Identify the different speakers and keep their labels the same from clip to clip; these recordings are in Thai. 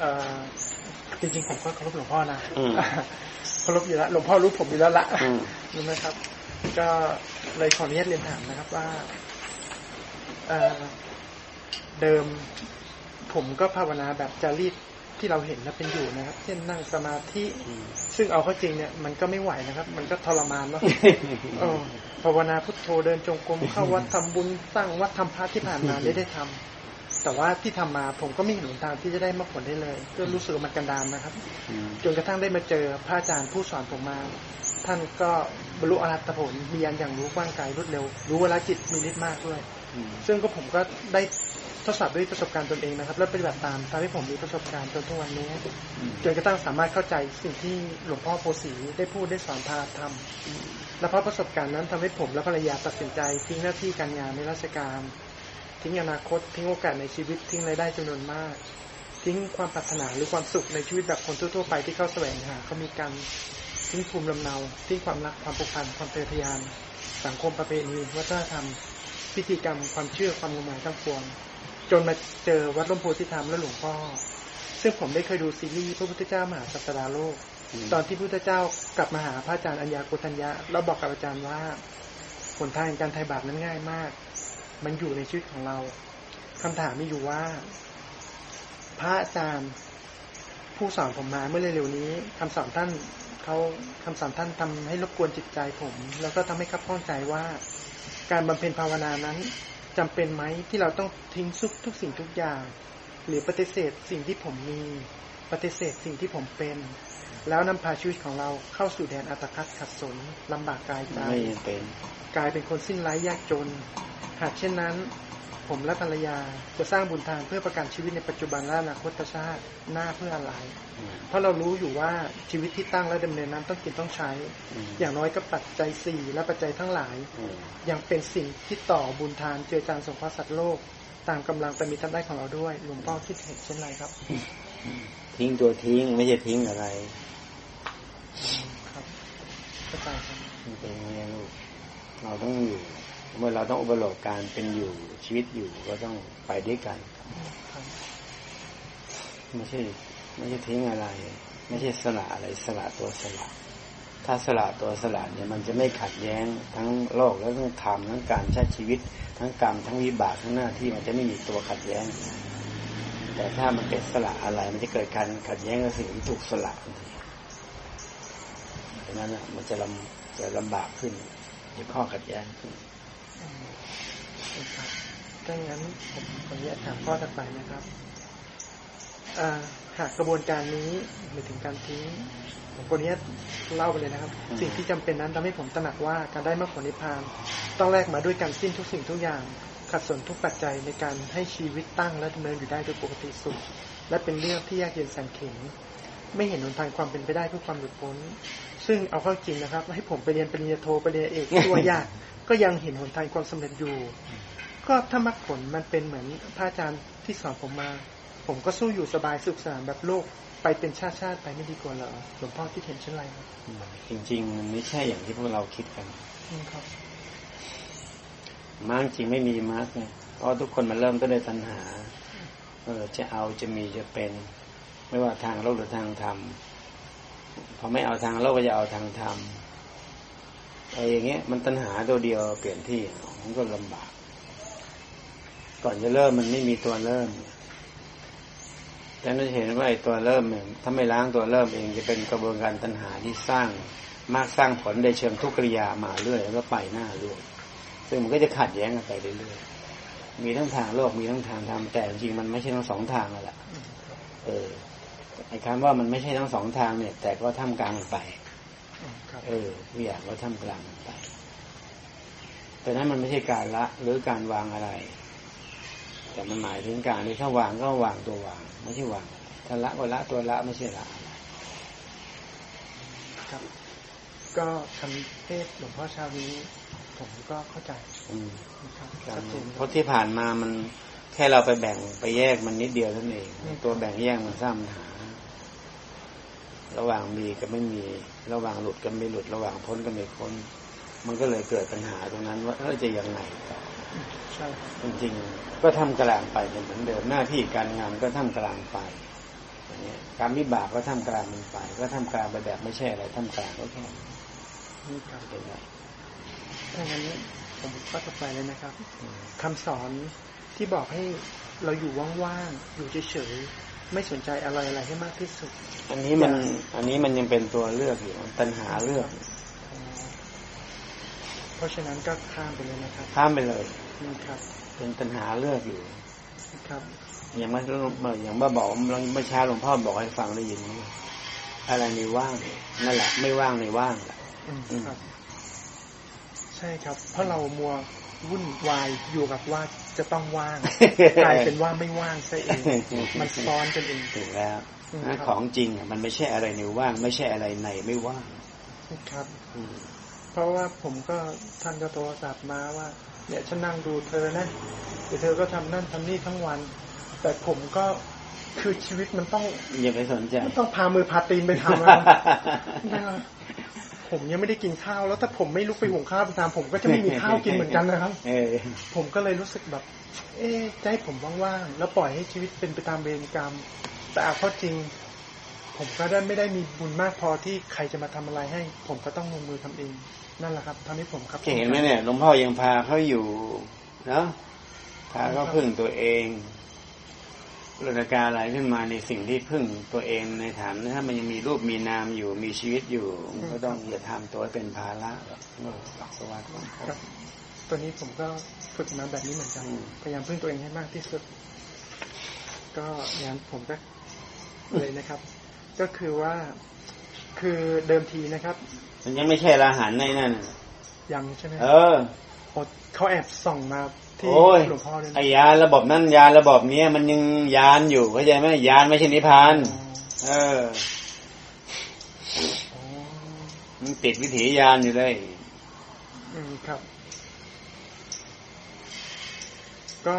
Speaker 1: เอ่อจริงๆผมก็เคารพหลวงพ่อนะเคารพอยู่แล้วหลวงพ่อรู้ผมอยู่แล้วละรู้ไหมครับ ก็เลยขออนุญาตเรียนถามนะครับว่าเเดิมผมก็ภาวนาแบบจารีตที่เราเห็นและเป็นอยู่นะครับ เช่นนั่งสมาธิซึ่งเอาเข้าจริงเนี่ยมันก็ไม่ไหวนะครับ มันก็ทรมานเนาะภาวนาพุทโธเดินจงกรมเข้าวัดทำบุญสร้างวัดทำพระที่ผ่านมาได้ได้ทำ แต่ว่าที่ทำมาผมก็ไม่เห็นหนทางที่จะได้มรรคผลได้เลย ก็รู้สึกมันกันดานนะครับจนกระทั่งได้มาเจอพระอาจารย์ผู้สอนผมมา ท่านก็บรรลุอรหัตผลมีอันอย่างรู้กว้างไกลรวดเร็ว รู้เวลาจิตมีฤทธิ์มากด้วย ซึ่งก็ผมก็ได้ทดสอบด้วยประสบการณ์ตนเองนะครับ แล้วปฏิบัติตามทำให้ผมมีประสบการณ์จนทุกวันนี้จนกระทั่งสามารถเข้าใจสิ่งที่หลวงพ่อโพสีได้พูดได้สอนพาทำและเพราะประสบการณ์นั้นทำให้ผมและภรรยาตัดสินใจทิ้งหน้าที่การงานในราชการ ทิ้งอนาคต ทิ้งโอกาสในชีวิตทิ้งรายได้จำนวนมาก ทิ้งความปรารถนาหรือความสุขในชีวิตแบบคนทั่วๆไปที่เข้าแสวงหาเขามีการทิ้งภูมิลำเนาทิ้งความรักความผูกพันความเพียรพยาน สังคมประเพณีวัฒนธรรม พิธีกรรมความเชื่อความงมงายทั้งปวง จนมาเจอวัดลมโพธิธรรมและหลวงพ่อซึ่งผมได้เคยดูซีรีส์พระพุทธเจ้ามหาสัตราโลก ตอนที่พระพุทธเจ้ากลับมาหาพระอาจารย์อัญญากุทัญญะแล้วบอกกับอาจารย์ว่าผลทางการไถ่บาปนั้นง่ายมาก มันอยู่ในชีวิตของเราคำถามมีอยู่ว่า พระอาจารย์ผู้สอนผมมาเมื่อเร็วๆนี้คำสอนท่านเขาคำสอนท่านทำให้รบกวนจิตใจผม แล้วก็ทำให้ขับข้องใจว่า การบำเพ็ญภาวนานั้นจำเป็นไหมที่เราต้องทิ้งซุกทุกสิ่งทุกอย่าง หรือปฏิเสธสิ่งที่ผมมี ปฏิเสธสิ่งที่ผมเป็น แล้วนำพาชีวิตของเราเข้าสู่แดนอัตคัดขัดสนลำบากกายใจ
Speaker 2: ไม่เป็น
Speaker 1: กลายเป็นคนสิ้นไร้ยากจน หากเช่นนั้น ผมและภรรยาจะสร้างบุญทางเพื่อประกันชีวิตในปัจจุบันและอนาคตชาติหน้าเพื่ออะไร เพราะเรารู้อยู่ว่าชีวิตที่ตั้งและดำเนินนั้นต้องกินต้องใช้ อย่างน้อยก็ปัจจัยสี่และปัจจัยทั้งหลายยังเป็นสิ่งที่ต่อบุญทานเจือจานสงเคราะห์สัตว์โลก ตามกำลังแต่มีทำได้ของเราด้วยหลวงพ่อคิดเห็นเช่นไรครับ
Speaker 2: ทิ้งตัวทิ้งไม่ใช่ทิ้งอะไร
Speaker 1: ครับเข้าใจครับ
Speaker 2: เป็นไงลูกเราต้องอยู่ เมื่อเราต้องอุปโลกการเป็นอยู่ชีวิตอยู่ก็ต้องไปด้วยกันไม่ใช่ไม่ใช่ทิ้งอะไร ไม่ใช่สละอะไรสละตัวสละถ้าสละตัวสละเนี่ยมันจะไม่ขัดแย้งทั้งโลกแล้วทั้งธรรมทั้งการใช้ชีวิต ทั้งกรรมทั้งวิบากทั้งหน้าที่มันจะไม่มีตัวขัดแย้ง แต่ถ้ามันเป็นสละอะไร มันจะเกิดการขัดแย้งกับสิ่งที่ถูกสละทันทีดังนั้นมันจะลำจะลำบากขึ้นจะข้อขัดแย้งขึ้น
Speaker 1: ถ้าอย่างนั้นผมขออนุญาตถามข้อถัดไปนะครับหากกระบวนการนี้หมายถึงการทิ้งผมคนนี้เล่าไปเลยนะครับ สิ่งที่จำเป็นนั้นทำให้ผมตระหนักว่าการได้มรรคผลนิพพาน ต้องแลกมาด้วยการสิ้นทุกสิ่งทุกอย่าง ขัดสนทุกปัจจัยในการให้ชีวิตตั้งและดำเนินอยู่ได้โดยปกติสุข และเป็นเรื่องที่ยากเย็นแสนเข็ญไม่เห็นหนทางความเป็นไปได้เพื่อความหลุดพ้น ซึ่งเอาเข้าจริงนะครับ ให้ผมไปเรียนปริญญาโทปริญญาเอกตัวยาก ก็ยังเห็นหนทางความสำเร็จอยู่ ก็ถ้ามรรคผลมันเป็นเหมือนพระอาจารย์ที่สอนผมมา ผมก็สู้อยู่สบายสุขสนานแบบโลกไปเป็นชาติชาติไปไม่ดีกว่าเหรอหลวงพ่อคิดเห็นเช่นไรครับ
Speaker 2: จริง ๆ มันไม่ใช่อย่างที่พวกเราคิดกัน
Speaker 1: ครับ
Speaker 2: มาร์กจริงไม่มีมาร์กไงเพราะทุกคนมันเริ่มต้นด้วยตัณหาเออจะเอาจะมีจะเป็น ไม่ว่าทางโลกหรือทางธรรมพอไม่เอาทางโลกก็จะเอาทางธรรมไอ้อย่างเงี้ยมันตัณหาตัวเดียวเปลี่ยนที่มันก็ลำบาก ก่อนจะเริ่มมันไม่มีตัวเริ่มแต่เราเห็นว่าไอ้ตัวเริ่มเนี่ยถ้าไม่ล้างตัวเริ่มเองจะเป็นกระบวนการตัณหาที่สร้างมากสร้างผลในเชิงทุกขริยามาเรื่อยแล้วก็ไปหน้าเรื่อย ซึ่งมันก็จะขัดแย้งกันไปเรื่อยๆ มีทั้งทางโลกมีทั้งทางธรรมแต่จริงมันไม่ใช่ทั้งสองทางแหละเออไอ้คำว่ามันไม่ใช่ทั้งสองทางเนี่ย แต่ก็ท่ามกลางไปเออทุกอย่างก็ท่ามกลางไปแต่นั้นมันไม่ใช่การละหรือการวางอะไร แต่มันหมายถึงการที่ถ้าวางก็วางตัววาง ไม่ใช่วางถ้าละก็ละตัวละไม่ใช่ละ
Speaker 1: ครับ ก็คำเทศหลวงพ่อชาวี ผมก็เข้าใจ
Speaker 2: เพราะที่ผ่านมามันแค่เราไปแบ่งไปแยกมันนิดเดียวเท่านั้นเอง ตัวแบ่งแยกมันสร้างปัญหา ระหว่างมีกับไม่มี ระหว่างหลุดกับไม่หลุด ระหว่างพ้นกับไม่พ้น มันก็เลยเกิดปัญหาตรงนั้น ว่าเราจะยังไงต่อใช่จริงๆก็ทำกลางไปเหมือนเดิมหน้าที่การงานก็ทำกลางไปกรรมวิบากก็ทำกลางมันไป ก็ทำกลางไปแบบไม่ใช่อะไรทำกลางก็แค่นั้น
Speaker 1: นี่ครับ
Speaker 2: เป็นไร
Speaker 1: ถ้างั้นผมก็จะไปเลยนะครับ
Speaker 2: อืม
Speaker 1: คำสอนที่บอกให้เราอยู่ว่างๆ อยู่เฉยๆ ไม่สนใจอะไรอะไรให้มากที่สุด
Speaker 2: อันนี้มัน อันนี้มันยังเป็นตัวเลือกอยู่ตัณหาเลือก
Speaker 1: อ๋อเพราะฉะนั้นก็ข้ามไปเลยนะครับ
Speaker 2: ข้ามไปเลย
Speaker 1: นี่ครับ
Speaker 2: เป็นตัณหาเลือกอยู่
Speaker 1: ครับ
Speaker 2: อย่างเมื่ออย่างเมื่อบอกเมื่อเช้าหลวงพ่อบอกให้ฟังได้ยินไหมอะไรในว่างนั่นแหละ ไม่ว่างในว่างแหละ
Speaker 1: อืม
Speaker 2: อืม
Speaker 1: ครับ ใช่ครับ เพราะเรามัววุ่นวายอยู่กับว่าจะต้องว่างกลายเป็นว่าไม่ว่างซะเองมันซ้อนกันเอง
Speaker 2: ถูกแล้ว
Speaker 1: อืม
Speaker 2: นะครับของจริงอะมันไม่ใช่อะไรในว่าง ไม่ใช่อะไรในไม่ว่าง
Speaker 1: ครับ
Speaker 2: อืม
Speaker 1: เพราะว่าผมก็ท่านก็โทรศัพท์มาว่า เนี่ยฉันนั่งดูเธอนะเดี๋ยวเธอก็ทำนั่นทำนี่ทั้งวัน แต่ผมก็คือชีวิตมันต้อง
Speaker 2: อย่าไปสนใจ
Speaker 1: มันต้องพามือพาตีนไปทำนะครับนะครับ ผมยังไม่ได้กินข้าว แล้วถ้าผมไม่ลุกไปหุงข้าวไปทำผมก็จะไม่มีข้าวกินเหมือนกันนะครับ
Speaker 2: เออ
Speaker 1: ผมก็เลยรู้สึกแบบ เอ๊ะจะให้ผมว่างๆแล้วปล่อยให้ชีวิตเป็นไปตามเวรกรรม แต่เอาเข้อจริง ผมก็ได้ไม่ได้มีบุญมากพอที่ใครจะมาทำอะไรให้ ผมก็ต้องลงมือทำเองนั่นแหละครับทำให้ผมครับ
Speaker 2: เห็นไหมเนี่ยหลวงพ่อยังพาเขาอยู่เนาะพาเขาพึ่งตัวเอง เรื่องการอะไรขึ้นมาในสิ่งที่พึ่งตัวเองในฐานถ้ามันยังมีรูปมีนามอยู่มีชีวิตอยู่มันก็ต้องอย่าทำตัวให้เป็นภาระหรอกโลกหลักสวัสดิ์ของเขา
Speaker 1: ครับตัวนี้ผมก็ฝึกมาแบบนี้เหมือนกัน
Speaker 2: อืม
Speaker 1: พยายามพึ่งตัวเองให้มากที่สุด ก็อย่างนั้นผมก็เลยนะครับ ก็คือว่าคือเดิมทีนะครับ
Speaker 2: มันยังไม่ใช่อราหันต์ในนั่นน่ะ
Speaker 1: ยังใช่ไหม
Speaker 2: เออ
Speaker 1: โอ้เขาแอบส่องมา ที่
Speaker 2: โอ้ย
Speaker 1: หลวงพ่อเลย
Speaker 2: ไอ้ยานระบบนั่นยานระบบเนี้ยมันยังยานอยู่เข้าใจไหมยานไม่ใช่นิพพานเออ
Speaker 1: อ๋อ
Speaker 2: มันติดวิถียานอยู่เลย
Speaker 1: อืมครับ ก็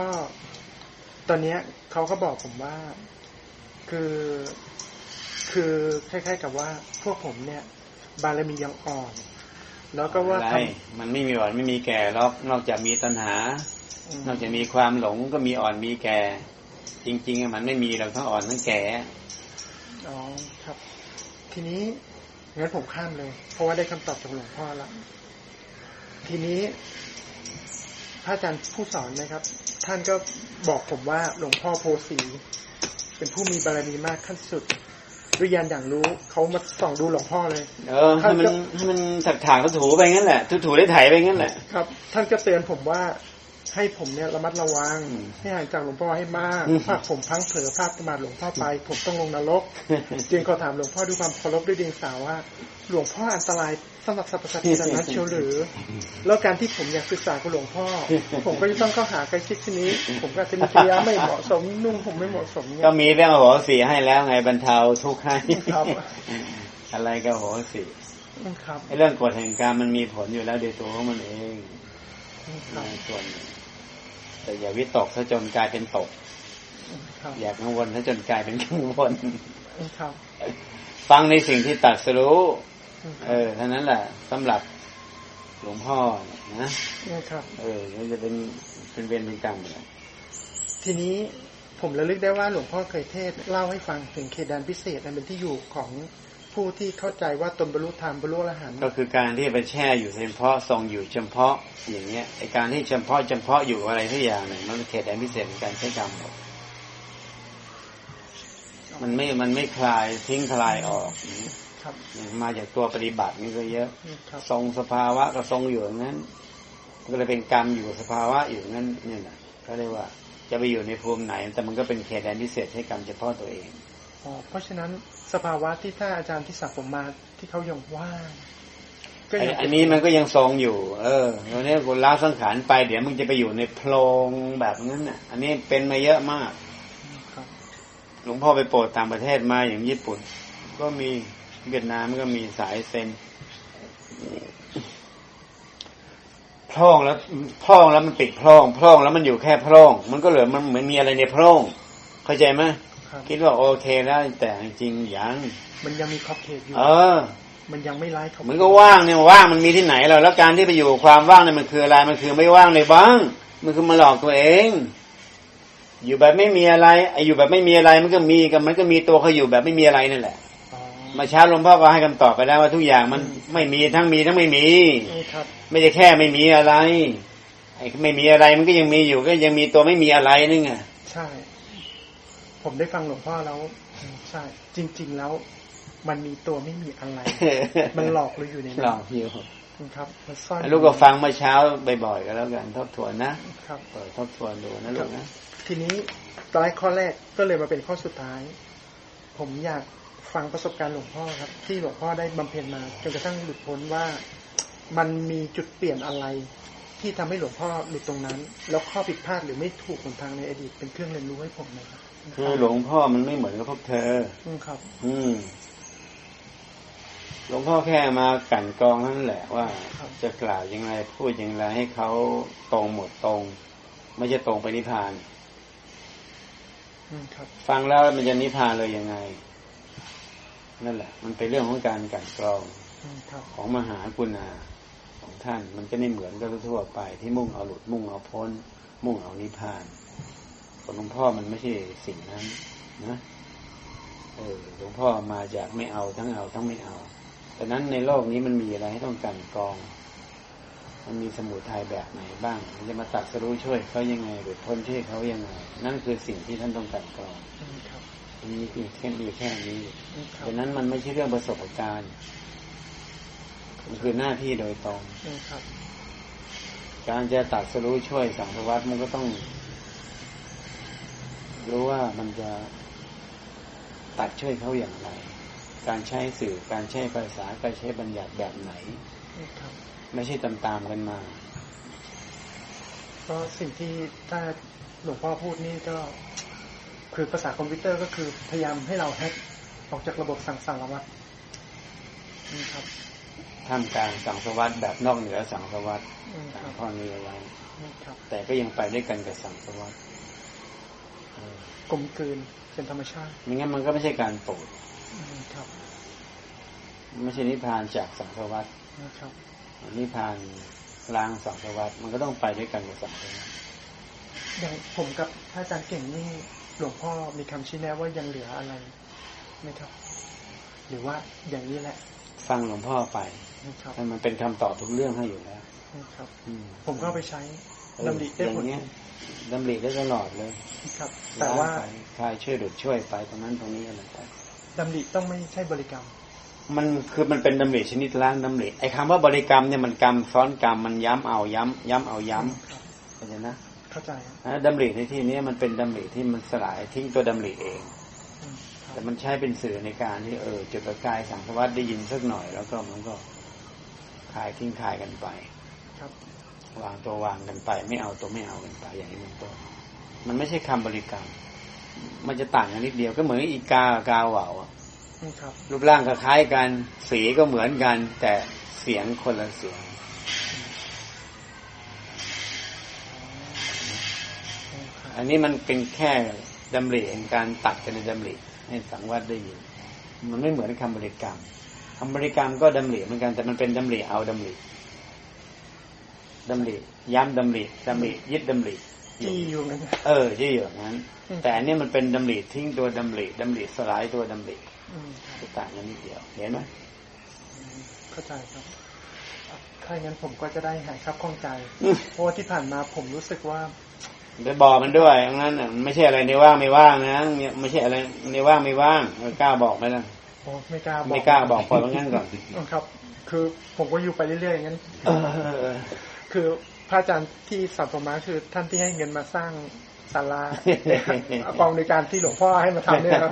Speaker 1: ตอนเนี้ยเขาก็บอกผมว่า คือ คือคล้ายๆกับว่า พวกผมเนี่ย บารมียังอ่อน แล้วก็ว่า
Speaker 2: อะไร
Speaker 1: ท
Speaker 2: มันไม่มีอ่อนไม่มีแก่หรอกนอกจากมีตัณหาำ
Speaker 1: อืม
Speaker 2: นอกจากมีความหลงก็มีอ่อนมีแก่ จริงๆอะมันไม่มีหรอกทั้งอ่อนทั้งแก่
Speaker 1: อ๋อครับ ทีนี้งั้นผมข้ามเลย เพราะว่าได้คำตอบจากหลวงพ่อแล้วทีนี้พระอาจารย์ผู้สอนนะครับ ท่านก็บอกผมว่าหลวงพ่อโพสีเป็นผู้มีบารมีมากขั้นสุดวิญญาณอย่างรู้เขามาส่องดูหลวงพ่อเลย
Speaker 2: เออให้มันให้มันถักถางก็ถูไปงั้นแหละถูถูได้ไถไปงั้นแหละ
Speaker 1: ครับ ท่านก็เตือนผมว่า ให้ผมเนี่ยระมัดระวัง
Speaker 2: อืม
Speaker 1: ให้ห่างจากหลวงพ่อให้มาก
Speaker 2: อืม
Speaker 1: ถ้าผมพลังเผลอพลาดประมาทหลวงพ่อไป ผมต้องลงนรก จึงขอถามหลวงพ่อด้วยความเคารพด้วยเดียงสาวว่า หลวงพ่ออันตรายสำหรับสรรพสัตว์ขนาดนั้นเชียวหรือ แล้วการที่ผมอยากศึกษากับหลวงพ่อ ผมก็จะต้องเข้าหาใกล้ชิดชนี้ ผมก็อาจจะมีกิริยาไม่เหมาะสมนุ่งผมไม่เหมาะสมเนี่ย
Speaker 2: ก็มีเรื่องโหสีให้แล้วไงบรรเทาทุกข์ให้
Speaker 1: ครับ
Speaker 2: อะไรก็โหสี
Speaker 1: ครับ
Speaker 2: ไอ้เรื่องกฎแห่งกรรมมันมีผลอยู่แล้วโดยตัวของมันเอง
Speaker 1: ครับ
Speaker 2: ในส่วนหนึ่ง แต่อย่าวิตกซะจนกลายเป็นตก
Speaker 1: ครับ
Speaker 2: อย่ากังวลซะจนกลายเป็นกังวล
Speaker 1: ครับ
Speaker 2: ฟังในสิ่งที่ตรัดสรู้ เออเท่านั้นแหละสำหรับหลวงพ่อเนี่ยนะ
Speaker 1: ครับ
Speaker 2: เออมันจะเป็นเป็นเวรเป็นกรรมเลย
Speaker 1: ทีนี้ผมระลึกได้ว่าหลวงพ่อเคยเทศน์เล่าให้ฟังถึงเขตแดนพิเศษอันเป็นที่อยู่ของ ผู้ที่เข้าใจว่าตนบรรลุธรรมบรรลุอรหันต์
Speaker 2: ก็คือการที่ไปแช่อยู่เฉพาะทรงอยู่เฉพาะอย่างเงี้ยไอการที่เฉพาะเฉพาะอยู่อะไรทุกอย่างเนี่ยมันเป็นเขตแดนพิเศษในการใช้กรรมหมดมันไม่มันไม่คลายทิ้งคลายออกอย่างเงี้ย
Speaker 1: ครับ
Speaker 2: มาจากตัวปฏิบัตินี่ก็เยอะ
Speaker 1: ครับ
Speaker 2: ทรงสภาวะก็ทรงอยู่อย่างนั้น ก็เลยเป็นกรรมอยู่กับสภาวะอยู่อย่างนั้นเนี่ยนะก็เรียกว่าจะไปอยู่ในภูมิไหน แต่มันก็เป็นเขตแดนพิเศษให้กรรมเฉพาะตัวเอง
Speaker 1: อ๋อ เพราะฉะนั้นสภาวะที่ท่านอาจารย์ที่สักผมมาที่เขายังว่างก็
Speaker 2: ไอ้
Speaker 1: ยัง
Speaker 2: อันนี้มันก็ยังทรงอยู่ เออวันนี้กูละสังขารไปเดี๋ยวมึงจะไปอยู่ในโพรงแบบนั้นน่ะ อันนี้เป็นมาเยอะมาก
Speaker 1: ครับ
Speaker 2: หลวงพ่อไปโปรดต่างประเทศมาอย่างญี่ปุ่น ก็มีเวียดนามก็มีสายเซนพร่องแล้วพร่องแล้วมันปิดพร่องพร่องแล้วมันอยู่แค่พร่อง มันก็เหลือมันเหมือนมีอะไรในพร่อง เข้าใจไหม
Speaker 1: ครับ
Speaker 2: คิดว่าโอเคแล้วแต่จริงๆยัง
Speaker 1: มันยังมีขอบเขตอยู่
Speaker 2: เออ
Speaker 1: มันยังไม่ไล่ขอบ
Speaker 2: มันก็ว่างเนี่ยว่างมันมีที่ไหนเราแล้วการที่ไปอยู่กับความว่างเนี่ยมันคืออะไรมันคือไม่ว่างในบ้าง มันคือมาหลอกตัวเอง อยู่แบบไม่มีอะไรไอ้อยู่แบบไม่มีอะไรมันก็มีกับมันก็มีตัวเขาอยู่แบบไม่มีอะไรนั่นแหละ
Speaker 1: อ๋อ
Speaker 2: มาเช้าหลวงพ่อก็ให้คำตอบไปแล้วว่าทุกอย่างมันไม่มีทั้งมีทั้งไม่มี
Speaker 1: นี่ครับ
Speaker 2: ไม่ใช่แค่ไม่มีอะไรไอ้ไม่มีอะไรมันก็ยังมีอยู่ก็ยังมีตัวไม่มีอะไรนึงอะ
Speaker 1: ใช่ ผมได้ฟังหลวงพ่อแล้วอืมใช่ จริง ๆ แล้ว มันมีตัวไม่มีอะไร มันหลอกเราอยู่ใน
Speaker 2: หล
Speaker 1: นั้
Speaker 2: อนกอยู่
Speaker 1: ครับมันซ่อน
Speaker 2: ลูกก็ฟังเมื่อเช้าบ่อยๆก็แล้วกันทบทวนนะครับเปิดทบทวนดูนะลูกนะ
Speaker 1: ทีนี้ตอนแรกข้อแรกก็เลยมาเป็นข้อสุดท้าย ผมอยากฟังประสบการณ์หลวงพ่อครับ ที่หลวงพ่อได้บำเพ็ญมาจนกระทั่งหลุดพ้นว่ามันมีจุดเปลี่ยนอะไร ที่ทำให้หลวงพ่อหลุดตรงนั้น แล้วข้อผิดพลาดหรือไม่ถูกหนทางในอดีตเป็นเครื่องเรียนรู้ให้ผมนะครับ
Speaker 2: คือหลวงพ่อมันไม่เหมือนกับพวกเธอ
Speaker 1: อืมครับ
Speaker 2: อืมหลวงพ่อแค่มากลั่นกรองนั่นแหละว่า
Speaker 1: ครับ
Speaker 2: จะกล่าวยังไงพูดยังไงให้เขาตรงหมดตรง ไม่ใช่ตรงไปนิพพาน
Speaker 1: อืมครับ
Speaker 2: ฟังแล้วมันจะนิพพานเลยยังไง นั่นแหละ มันเป็นเรื่องของการกลั่นกรอง
Speaker 1: อืมครับ
Speaker 2: ของมหากุณาของ ท่าน มันจะไม่เหมือนกับทั่วๆไป ที่มุ่งเอาหลุดมุ่งเอาพ้น มุ่งเอานิพพานของหลวงพ่อมันไม่ใช่สิ่งนั้นนะเออหลวงพ่อมาจากไม่เอาทั้งเอาทั้งไม่เอาแต่นั้นในโลกนี้มันมีอะไรให้ต้องกลันกรอง มันมีสมุทัยแบบไหนบ้าง มันจะมาตัดสรู้ช่วยเขายังไง หรือพ้นช่วยเขายังไง นั่นคือสิ่งที่ท่านต้องกลันกรอง
Speaker 1: อืมครับ
Speaker 2: มีเพียงแค่มีแค่นี้
Speaker 1: อืมครับ
Speaker 2: ดังนั้นมันไม่ใช่เรื่องประสบการณ์มัน คือหน้าที่โดยตรง
Speaker 1: อืมครับ
Speaker 2: การจะตัดสรู้ช่วยสังสวัตมันก็ต้อง รู้ว่ามันจะตัดช่วยเขาอย่างไร การใช้สื่อการใช้ภาษาการใช้บัญญัติแบบไหน
Speaker 1: อืมครับ
Speaker 2: ไม่ใช่ตามตามๆกันมา
Speaker 1: ก็สิ่งที่ถ้าหลวงพ่อพูดนี่ก็คือภาษาคอมพิวเตอร์ก็คือพยายามให้เราแฮกออกจากระบบสั่งสารวัตรอืมครับ
Speaker 2: ท่ามกลางสังสวัตแบบนอกเหนือสังสวัต
Speaker 1: อืม
Speaker 2: ตา
Speaker 1: ค
Speaker 2: ม
Speaker 1: รับ
Speaker 2: ข้อนี้เอาไว้
Speaker 1: อืมครับ
Speaker 2: แต่ก็ยังไปด้วยกันกับสังสวัตเออก
Speaker 1: ลมกลืนเป็นธรรมชาติ
Speaker 2: ไม่งั้นมันก็ไม่ใช่การโปรด
Speaker 1: อืมครับ
Speaker 2: ไม่ใช่นิพพานจากสังสวัต
Speaker 1: นะครับ
Speaker 2: นิพพานล้างสังสวัตมันก็ต้องไปด้วยกันกับสังสวัต
Speaker 1: อย่างผมกับพระอาจารย์เก่งนี่หลวงพ่อมีคำชี้แนะว่ายังเหลืออะไรไหมครับ หรือว่าอย่างนี้แหละ
Speaker 2: ฟังหลวงพ่อไป
Speaker 1: นะครับ
Speaker 2: มันเป็นคำตอบทุกเรื่องให้อยู่แล้ว
Speaker 1: นะครับ
Speaker 2: อืม
Speaker 1: ผมก็เอาไปใช้
Speaker 2: เออ
Speaker 1: ดำริได้
Speaker 2: อย่า
Speaker 1: ผล
Speaker 2: งเงี้ยดำริได้ตลอดเลย
Speaker 1: ครับ แต่ว่า
Speaker 2: ล้งไปใครช่วยหลุดช่วยไปตรงนั้นตรงนี้อะไรไป
Speaker 1: ดำริต้องไม่ใช่บริกรรม
Speaker 2: มันคือมันเป็นดำริชนิดล้างดำริไอ้คำว่าบริกรรมเนี่ยมันกรรมซ้อนกรรมมันย้ำเอาย้ำย้ำเอาย้
Speaker 1: ครับำ
Speaker 2: เข้าใจนะ
Speaker 1: เข้าใจครับ
Speaker 2: นะดำริในที่นี้มันเป็นดำริที่มันสลายทิ้งตัวดำริเอง
Speaker 1: อืมครับ
Speaker 2: แต่มันใช้เป็นสื่อในการที่เออจุดประกายสังสวัสดได้ยินสักหน่อย แล้วก็มันก็คลายทิ้งคลายกันไป
Speaker 1: ครับ
Speaker 2: วางตัววางกันไป ไม่เอาตัวไม่เอากันไป อย่างนี้เป็นต้นมันไม่ใช่คำบริกรรม มันจะต่างกันนิดเดียวก็เหมือนอีกากับกาเหว่าอะ
Speaker 1: อืมครับ
Speaker 2: รูปร่างก็คล้ายกัน สีก็เหมือนกัน แต่เสียงคนละเสียง
Speaker 1: อืมครับ
Speaker 2: อันนี้มันเป็นแค่ดำริแห่งการตัดกันในดำริ ให้สังวัดได้ยินมันไม่เหมือนคำบริกรรมคำบริกรรมก็ดำริเหมือนกันแต่มันเป็นดำริเอาดำริดำริย้ำดำริดำริยึดดำริ
Speaker 1: จี้อยู่นั่น
Speaker 2: เออที่อยู่อย่างนั้น
Speaker 1: อืม
Speaker 2: แต่อันนี้มันเป็นดำริทิ้งตัวดำริดำริสลายตัวดำริ
Speaker 1: อืมครับ
Speaker 2: จะต่างกันนิดเดียวเห็นไหม
Speaker 1: อืมเข้าใจครับอะถ้าอย่างนั้นผมก็จะได้หายครับข้องใจเพราะว่าที่ผ่านมาผมรู้สึกว่า
Speaker 2: ไปบอกมันด้วยอย่างนั้นน่ะมันไม่ใช่อะไรในว่างไม่ว่างนะเนี่ยไม่ใช่อะไรในว่างไม่ว่างไม่กล้าบอกไหมล่ะ
Speaker 1: โอ้ไม่กล้าบอก
Speaker 2: ไม่กล้าบอกปล่อยมันงั้นก่อน
Speaker 1: อืมครับ คือผมก็อยู่ไปเรื่อยๆอย่างนั้น
Speaker 2: เออ
Speaker 1: คือพระอาจารย์ที่สัมปมาคือท่านที่ให้เงินมาสร้างศาลากองในการที่หลวงพ่อให้มาทำเนี่ยครับ